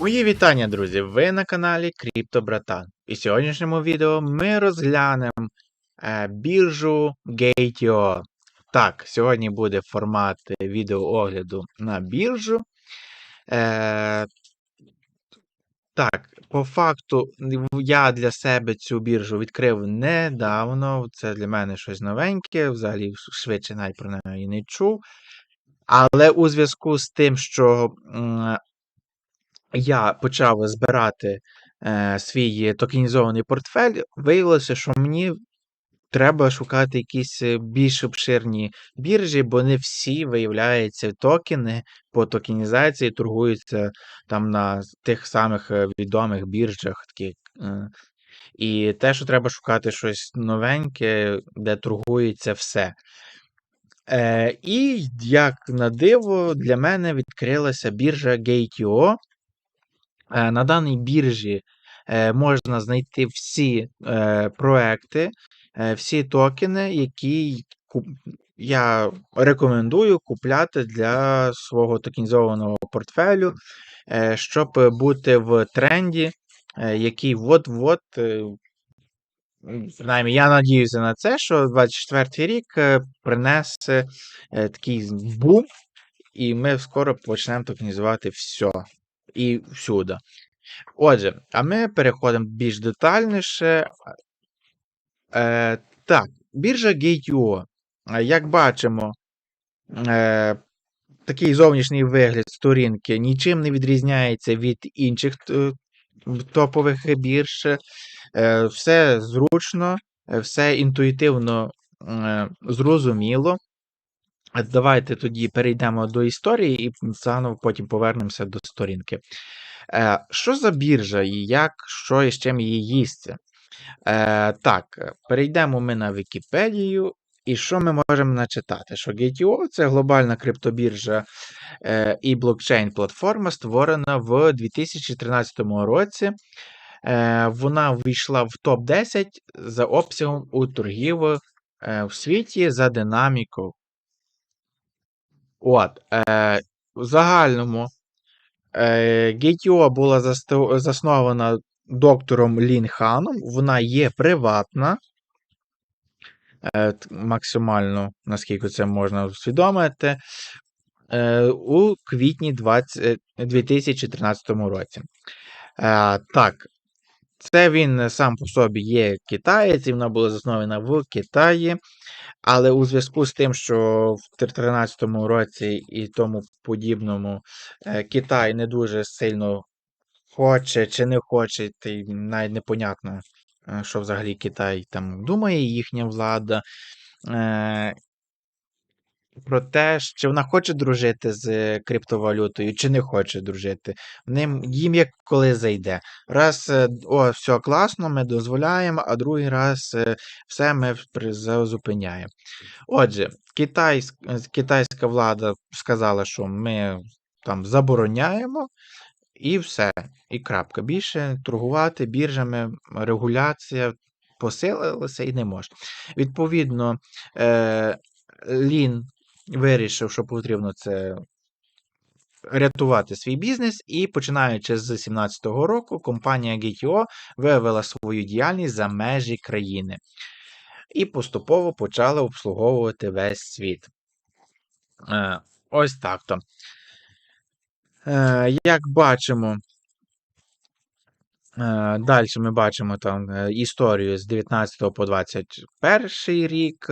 Мої вітання, друзі! Ви на каналі Криптобратан. І в сьогоднішньому відео ми розглянемо е, біржу Gate.io. Так, сьогодні буде формат відеоогляду на біржу. Е, так, по факту, я для себе цю біржу відкрив недавно. Це для мене щось новеньке, взагалі швидше навіть про неї не чув. Але у зв'язку з тим, що я почав збирати е, свій токенізований портфель, виявилося, що мені треба шукати якісь е, більш обширні біржі, бо не всі, виявляються, токени по токенізації торгуються там на тих самих е, відомих біржах. Такі, е, і те, що треба шукати щось новеньке, де торгується все. Е, І як на диво, для мене відкрилася біржа Gate.io. Е, на даній біржі е, можна знайти всі е, проекти, всі токени, які я рекомендую купляти для свого токенізованого портфелю, щоб бути в тренді, який от-от, принаймні, я надіюся на це, що 24 рік принесе такий бум, і ми скоро почнемо токенізувати все і всюди. Отже, а ми переходимо більш детальніше. Е, Так, біржа Gate.io. Як бачимо, е, такий зовнішній вигляд сторінки нічим не відрізняється від інших топових бірж. Е, Все зручно, все інтуїтивно е, зрозуміло. Давайте тоді перейдемо до історії і заново потім повернемося до сторінки. Е, Що за біржа і як, що і з чим її їсться? Е, Так, перейдемо ми на Вікіпедію. І що ми можемо начитати? Що GTO це глобальна криптобіржа е, і блокчейн-платформа, створена в 2013 році. Вона ввійшла в топ-10 за обсягом у торгів в світі за динамікою. От, е, В загальному е, GTO була заснована доктором Лін Ханом. Вона є приватна. Е, максимально, наскільки це можна усвідомити, е, у квітні 20, 2013 році. Е, так, це він сам по собі є китаєць, і вона була заснована в Китаї. Але у зв'язку з тим, що в 2013 році і тому подібному е, Китай не дуже сильно хоче чи не хоче, і навіть непонятно, е, що взагалі Китай там думає, їхня влада. Е, про те, чи вона хоче дружити з криптовалютою, чи не хоче дружити. Ним, Їм як коли зайде. Раз, е, о, все класно, ми дозволяємо, а другий раз е, все ми зупиняємо. Отже, китайськ, китайська влада сказала, що ми там забороняємо, і все. І крапка. Більше торгувати біржами, регуляція посилилася і не може. Відповідно, е, Лін вирішив, що потрібно це рятувати свій бізнес, і починаючи з 2017 року, компанія GTO вивела свою діяльність за межі країни і поступово почала обслуговувати весь світ. Е, ось так то. Е, як бачимо, е, далі ми бачимо там історію з 19 по 21 рік.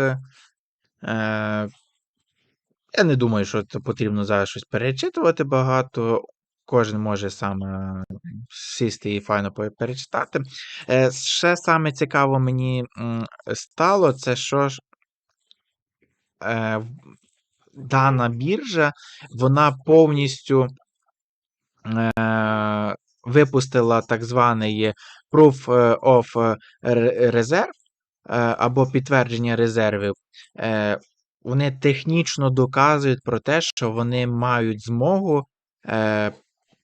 Я не думаю, що це потрібно зараз щось перечитувати багато. Кожен може сам е, сісти і файно перечитати. Е, ще саме цікаво мені стало, це що ж е, дана біржа, вона повністю випустила так званий Proof of Reserve або підтвердження резервів вони технічно доказують про те, що вони мають змогу, е,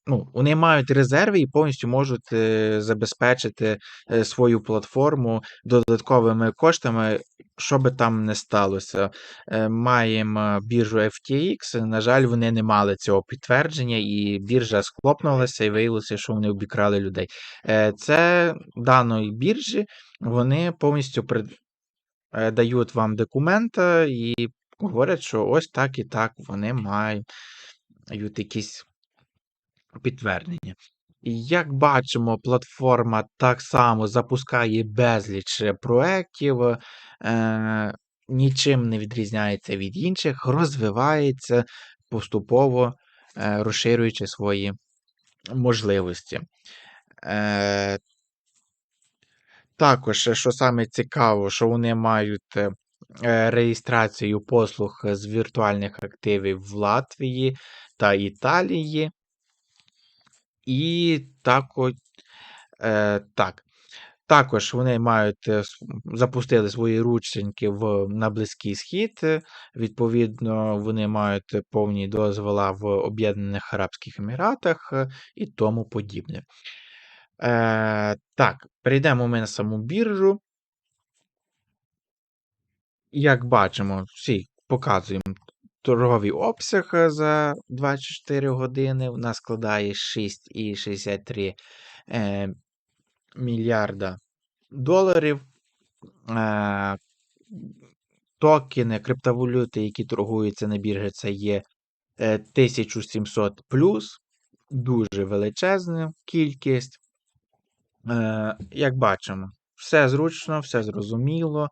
ну, вони мають резерви і повністю можуть е, забезпечити е, свою платформу додатковими коштами що би там не сталося, е, маємо біржу FTX. На жаль, вони не мали цього підтвердження, і біржа схлопнулася, і виявилося, що вони обікрали людей. Е, Це даної біржі, вони повністю при... е, дають вам документи і говорять, що ось так і так вони мають якісь підтвердження. І як бачимо, платформа так само запускає безліч проєктів, е, нічим не відрізняється від інших, розвивається поступово, е, розширюючи свої можливості. Е, також, що саме цікаво, що вони мають е, реєстрацію послуг з віртуальних активів в Латвії та Італії. І тако, е, так. Також вони мають е, запустили свої рученьки в, на Близький Схід. е, Відповідно, вони мають повні дозвола в Об'єднаних Арабських Еміратах е, і тому подібне. Е, так, перейдемо ми на саму біржу. Як бачимо, всі показуємо торговий обсяг е, за 24 години. У нас складає 6,63 е, мільярда доларів. Е, токени, криптовалюти, які торгуються на біржі, це є е, 1700 плюс, дуже величезна кількість. Е, як бачимо, все зручно, все зрозуміло.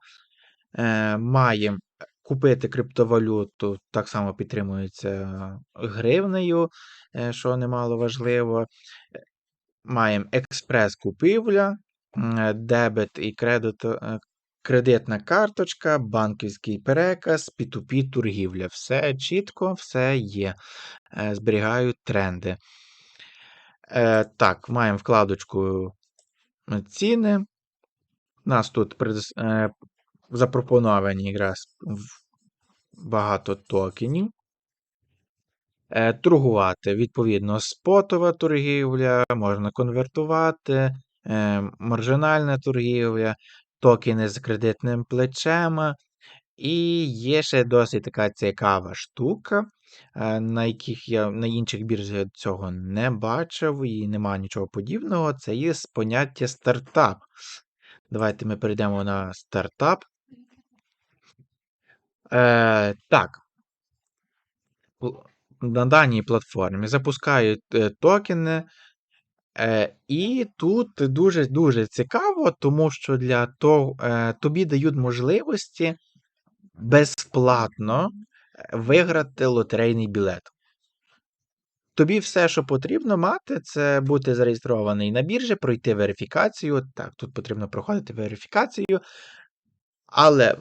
Е, маємо купити криптовалюту, так само підтримується гривнею, е, що немало важливо. Маємо експрес-купівля, дебет і кредит, кредитна карточка, банківський переказ, P2P торгівля. Все чітко, все є. Зберігають тренди. Так, маємо вкладочку ціни. У нас тут е, запропоновані якраз багато токенів. Е, Торгувати, відповідно, спотова торгівля, можна конвертувати, е, маржинальна торгівля, токени з кредитним плечем. І є ще досить така цікава штука, е, на яких я на інших біржах цього не бачив і немає нічого подібного. Це є поняття стартап. Давайте ми перейдемо на стартап. Е, так, на даній платформі запускають е, токени, е, і тут дуже-дуже цікаво, тому що для того е, тобі дають можливості безплатно е, виграти лотерейний білет. Тобі все, що потрібно мати, це бути зареєстрований на біржі, пройти верифікацію. Так, тут потрібно проходити верифікацію, але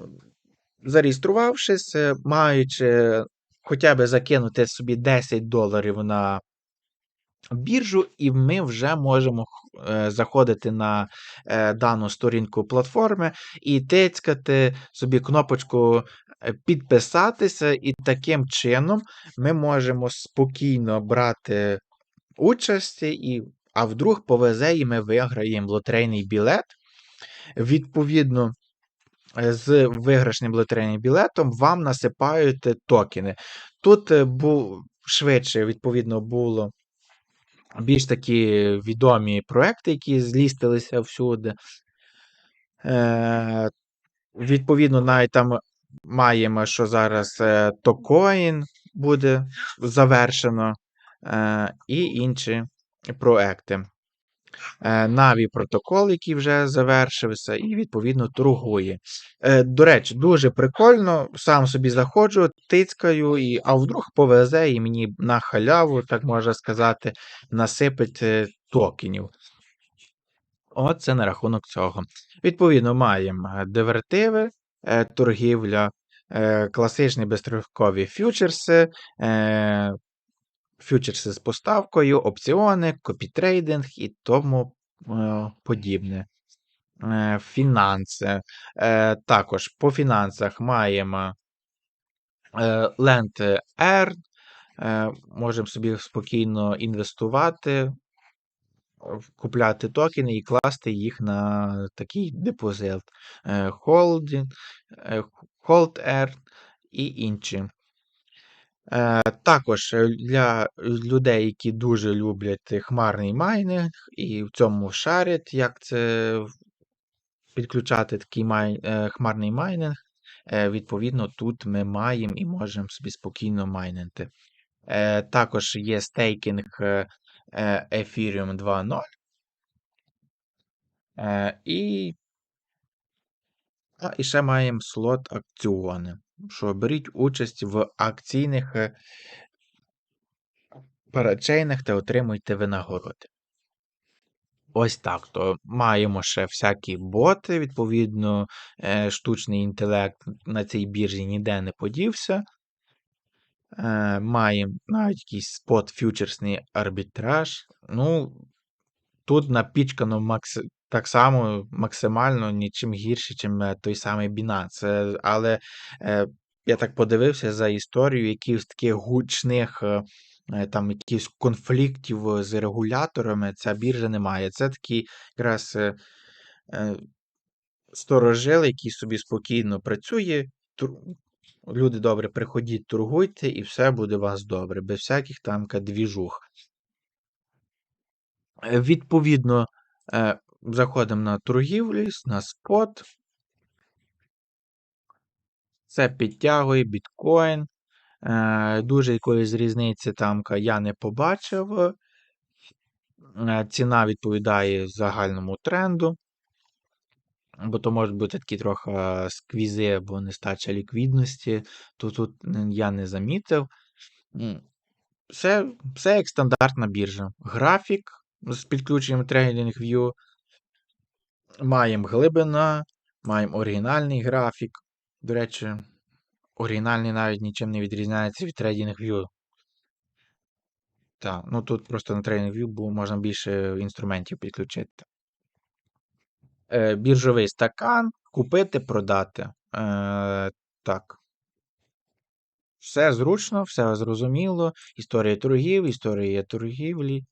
зареєструвавшись, е, маючи хоча б закинути собі 10 доларів на біржу, і ми вже можемо е, заходити на е, дану сторінку платформи і тицькати собі кнопочку підписатися, і таким чином ми можемо спокійно брати участь, і, а вдруг повезе, і ми виграємо лотерейний білет. Відповідно, е, з виграшним лотерейним білетом вам насипають е, токени. Тут е, бу, швидше, відповідно, було більш такі відомі проекти, які злістилися всюди. Е, відповідно, навіть там маємо, що зараз е, Токоін буде завершено, е, і інші проекти. Е, Наві протокол, який вже завершився, і відповідно торгує. Е, До речі, дуже прикольно. Сам собі заходжу, тицькаю, і, а вдруг повезе і мені на халяву, так можна сказати, насипить е, токенів. От це на рахунок цього. Відповідно, маємо е, дивертиви, е, торгівля, е, класичні безстрахові фьючерси, е, фьючерси з поставкою, опціони, копітрейдинг і тому е, подібне. Е, Фінанси. Е, Також по фінансах маємо е, Land Earn, е, можемо собі спокійно інвестувати купляти токени і класти їх на такий депозит. Holding, Hold Earn і інші. Е, Також е, для людей, які дуже люблять хмарний майнинг і в цьому шарять, як це підключати такий май, е, хмарний майнинг, відповідно, тут ми маємо і можемо собі спокійно майнити. Також є стейкінг Ethereum 2.0. Е, І, і ще маємо слот акціони. Що беріть участь в акційних е, парачейнах та отримуйте винагороди. Ось так. То маємо ще всякі боти, відповідно, е, штучний інтелект на цій біржі ніде не подівся. Е, Маємо навіть якийсь спот фьючерсний арбітраж. Ну, тут напічкано макс... так само максимально нічим гірше, ніж той самий Binance. Е, Але я так подивився за історію якихось таких гучних е, е, там якихось конфліктів з регуляторами. Ця біржа не має. Це такі якраз е, сторожили, який собі спокійно працює. Люди добре, приходіть, торгуйте, і все буде у вас добре, без всяких там двіжух. Е, Відповідно, е, заходимо на торгівлі, на спот. Це підтягує біткоін. Е, Дуже якоїсь різниці там я не побачив. Ціна відповідає загальному тренду. Бо то можуть бути такі трохи сквізи або нестача ліквідності, то тут я не замітив. Все, все як стандартна біржа. Графік з підключенням TradingView. Маємо глибина, маємо оригінальний графік. До речі, оригінальний навіть нічим не відрізняється від TradingView. Так, ну тут просто на TradingView бо можна більше інструментів підключити. Е, біржовий стакан, купити, продати. Е, так. Все зручно, все зрозуміло. Історія торгів, історія торгівлі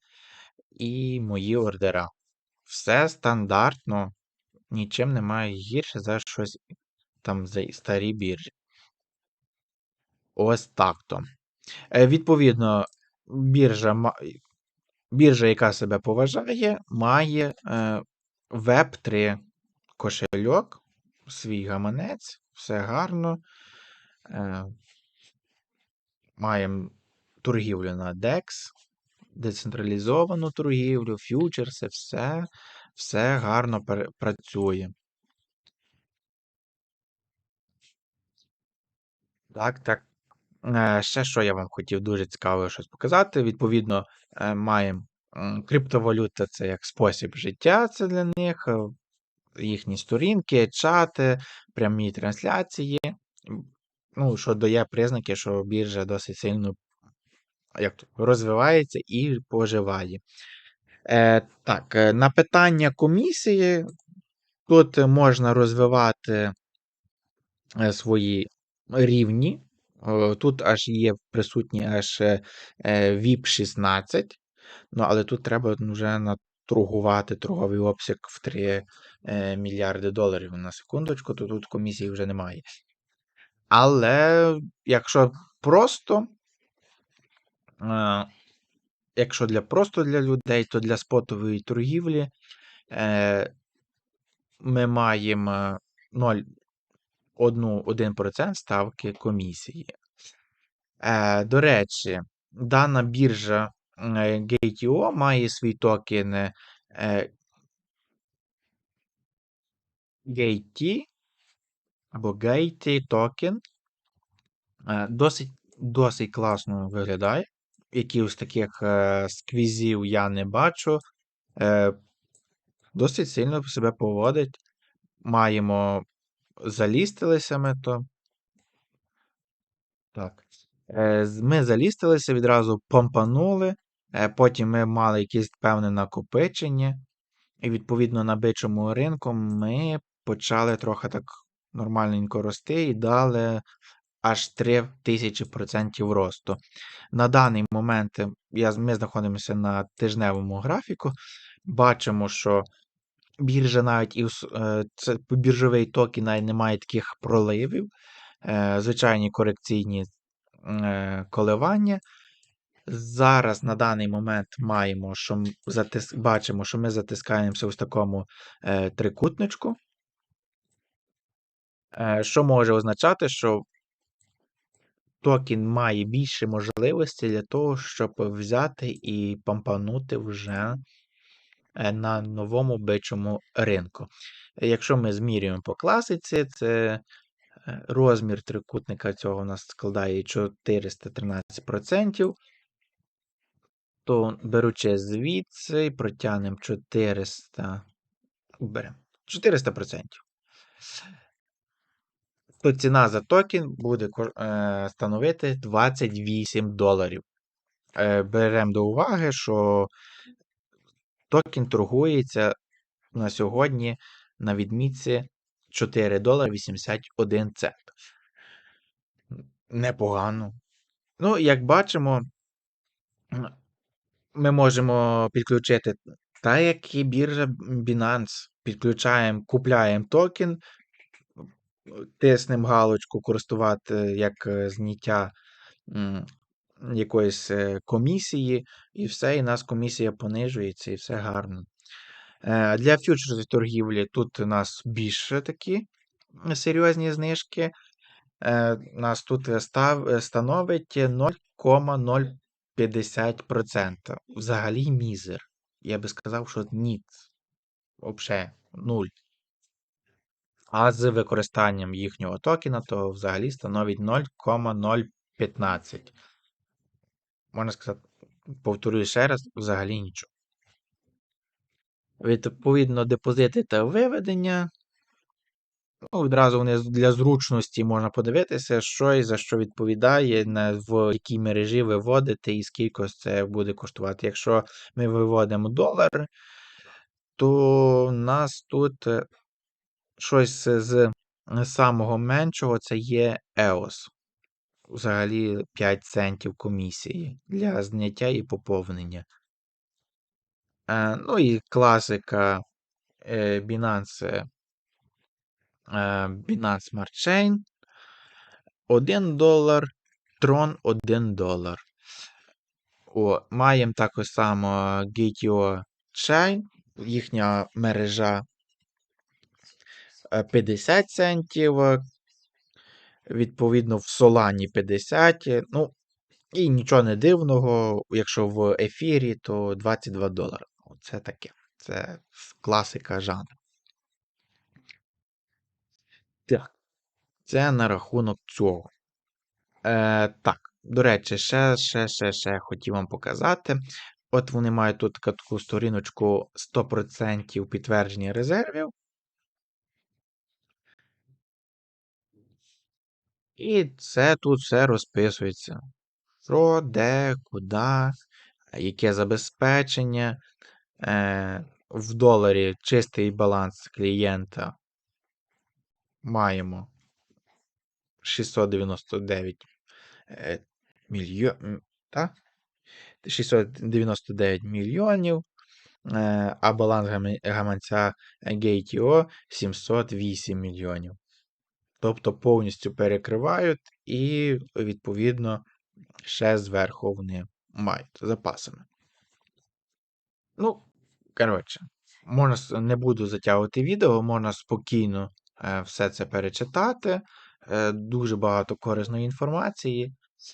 і мої ордера. Все стандартно, нічим немає гірше за щось там за старі біржі. Ось так то. Е, відповідно, біржа, біржа, яка себе поважає, має е, Web3 кошельок, свій гаманець, все гарно. Е, маємо торгівлю на DEX, децентралізовану торгівлю, фьючерси, все, все гарно працює. Так, так. Е, Ще що я вам хотів дуже цікаве щось показати. Відповідно, е, маємо криптовалюта це як спосіб життя, це для них, е, їхні сторінки, чати, прямі трансляції. Ну, що дає признаки, що біржа досить сильно як розвивається і поживає. Е, так, е, на питання комісії тут можна розвивати е, свої рівні. Тут аж є присутні аж VIP 16, ну, але тут треба вже наторгувати торговий обсяг в 3 е, мільярди доларів на секундочку, то тут комісії вже немає. Але якщо просто, е, якщо для просто для людей, то для спотової торгівлі е, ми маємо 0, 1% ставки комісії. Е, до речі, дана біржа Gate.io має свій токен е, Gate або Gate токен. Е, досить, досить класно виглядає. Якихось таких е, сквізів я не бачу. Е, досить сильно себе поводить. Маємо залістилися ми то. Так. Е, Ми залістилися, відразу помпанули, е, потім ми мали якесь певне накопичення, і відповідно на бичому ринку ми почали трохи так нормальненько рости і дали аж 3000% росту. На даний момент е, я, ми знаходимося на тижневому графіку. бачимо, що біржа навіть і е, це біржовий токен навіть не має таких проливів, е, звичайні корекційні е, коливання. Зараз на даний момент маємо, що затис... бачимо, що ми затискаємося ось такому е, трикутничку, е, що може означати, що токен має більше можливостей для того, щоб взяти і помпанути вже е, на новому бичому ринку. Якщо ми змірюємо по класиці, це е, розмір трикутника цього у нас складає 413%. То беручи звідси, протягнемо 400. Беремо 400%. То ціна за токен буде е, становити 28 доларів. Е, Беремо до уваги, що токен торгується на сьогодні на відмітці 4 долари 81 цент. Непогано. Ну, як бачимо, ми можемо підключити, так як і біржа Binance. Підключаємо, купляємо токен, тиснемо галочку, користувати е, як е, зняття якоїсь е, комісії, і все, і нас комісія понижується, і все гарно. Для фьючерсів торгівлі тут у нас більше такі серйозні знижки. Нас тут став, становить 0,0. 50%. Взагалі мізер. Я би сказав, що ніт. Взагалі, нуль. А з використанням їхнього токена, то взагалі становить 0,015. Можна сказати, повторюю ще раз, взагалі нічого. Відповідно, депозити та виведення Ну, відразу вони для зручності можна подивитися, що і за що відповідає, в якій мережі виводити і скільки це буде коштувати. Якщо ми виводимо долар, то у нас тут е, щось з самого меншого це є EOS. Взагалі 5 центів комісії для зняття і поповнення. Е, ну і класика е, Binance, е, Binance Smart Chain 1 долар, Tron 1 долар. О, маємо також само GTO Chain, їхня мережа е, 50 центів. е, Відповідно, в Solana 50. е, Ну, і нічого не дивного, якщо в ефірі, то 22 долари. Це таке. Це класика жанру. Так. Це на рахунок цього. Е, так, до речі, ще, ще, ще, ще хотів вам показати. От вони мають тут таку сторіночку 100% підтвердження резервів. І це тут все розписується. Що, де, куди, яке забезпечення. Е, в доларі чистий баланс клієнта маємо 699 е, мільйонів. 699 мільйонів, е, а баланс гаманця GTO 708 мільйонів. Тобто повністю перекривають і, відповідно, ще зверху вони мають запасами. Ну, коротше, можна, не буду затягувати відео, можна спокійно все це перечитати. Е, дуже багато корисної інформації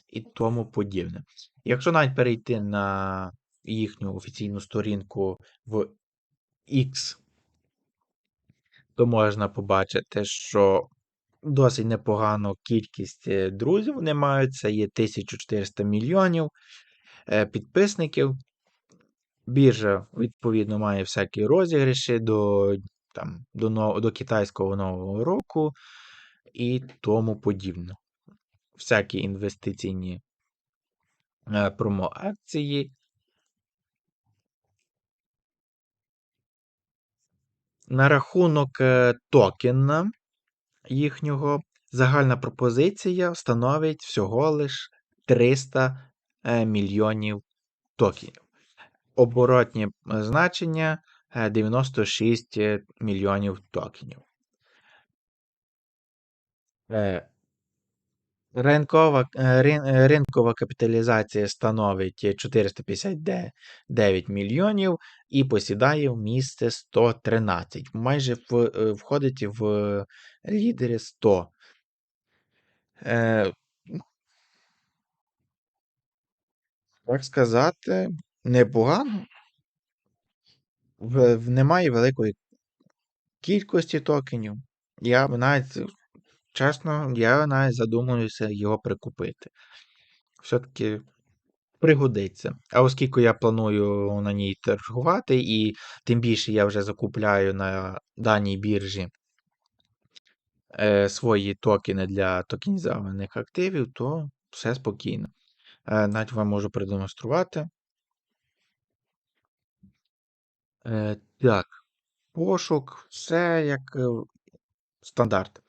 і тому подібне. Якщо навіть перейти на їхню офіційну сторінку в X, то можна побачити, що досить непогану кількість е, друзів вони мають. Це є 1400 мільйонів е, підписників. Біржа, відповідно, має всякі розіграші до, там, до, до китайського нового року і тому подібне. Всякі інвестиційні е, промо-акції. На рахунок е, токена їхнього загальна пропозиція становить всього лиш 300 е, мільйонів токенів. оборотні значення 96 мільйонів токенів. Ринкова, рин- ринкова капіталізація становить 459 мільйонів і посідає в місце 113. Майже входить в лідери 100. Е, так сказати, непогано. В, в- немає великої кількості токенів. Я навіть, чесно, я навіть задумуюся його прикупити. Все-таки пригодиться. А оскільки я планую на ній торгувати, і тим більше я вже закупляю на даній біржі е, свої токени для токенізованих активів, то все спокійно. Е, навіть вам можу продемонструвати. Е, так, пошук, все як е, стандарт.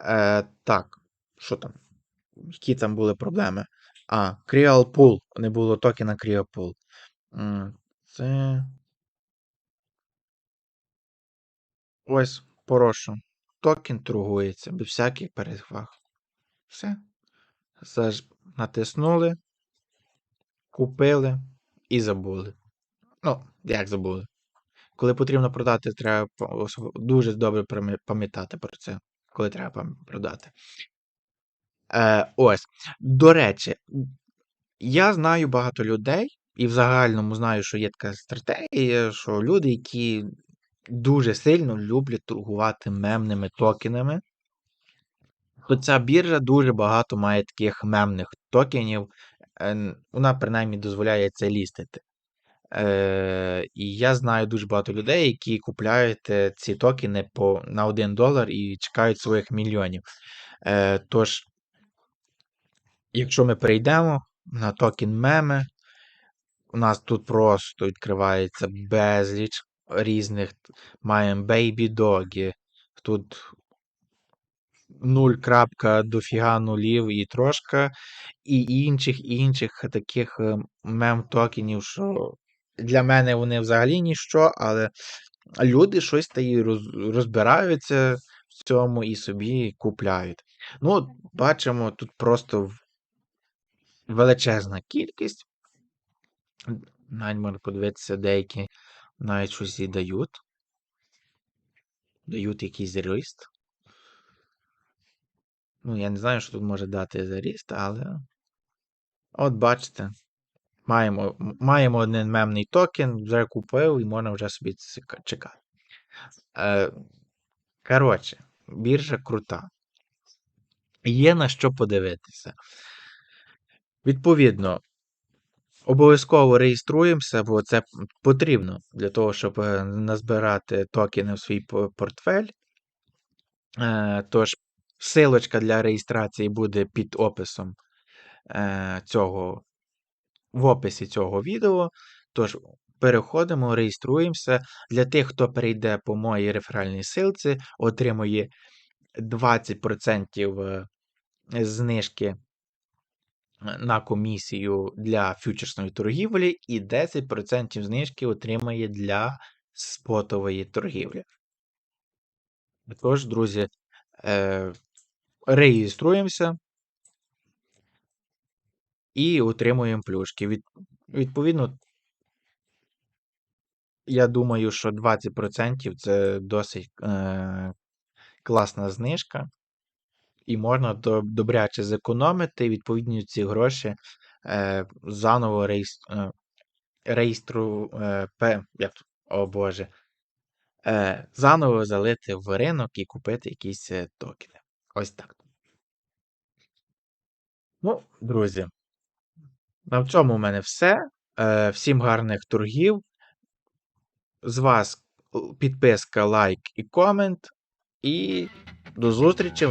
Е, так, що там? Які там були проблеми? А, CrealPool. Не було токена CrealPool. М, Це. Ось, прошу. Токен торгується без всяких переваг. Все. Заж... Натиснули, купили і забули. Ну, як забули? Коли потрібно продати, треба дуже добре пам'ятати про це. Коли треба продати. Е, ось. До речі, я знаю багато людей, і в загальному знаю, що є така стратегія, що люди, які дуже сильно люблять торгувати мемними токенами, то ця біржа дуже багато має таких мемних токенів. Е, Вона принаймні дозволяє це лістити. Е, і я знаю дуже багато людей, які купляють е, ці токени по, на 1 долар і чекають своїх мільйонів. Е, тож, якщо ми перейдемо на токен меми, у нас тут просто відкривається безліч різних. Маємо Baby Doggy, тут 0 крапка дофіга нулів і трошка, і інших інших таких е, мем-токенів, що для мене вони взагалі ніщо, але люди щось та й розбираються в цьому і собі купляють. Ну, от бачимо, тут просто величезна кількість. Навіть можна подивитися, деякі навіть щось і дають. Дають якийсь ріст. Ну, я не знаю, що тут може дати за ріст, але. От бачите. Маємо, маємо один мемний токен, вже купив і можна вже собі чекати. Е, коротше, біржа крута. Є на що подивитися. Відповідно, обов'язково реєструємося, бо це потрібно для того, щоб е, назбирати токени в свій портфель. Е, Тож, силочка для реєстрації буде під описом цього, в описі цього відео. Тож, переходимо, реєструємося. Для тих, хто перейде по моїй реферальній силці, отримує 20% е, знижки на комісію для фьючерсної торгівлі, і 10% знижки отримає для спотової торгівлі. Тож, друзі, е, реєструємося і отримуємо плюшки. Від, відповідно, я думаю, що 20% це досить е, класна знижка, і можна добряче зекономити, і відповідно ці гроші е, заново е, реєстру, е, пе, як, о Боже, е, заново залити в ринок і купити якісь е, токени. Ось так. Ну, друзі, на цьому у мене все. Е, всім гарних торгів. З вас е, підписка, лайк і комент. І до зустрічі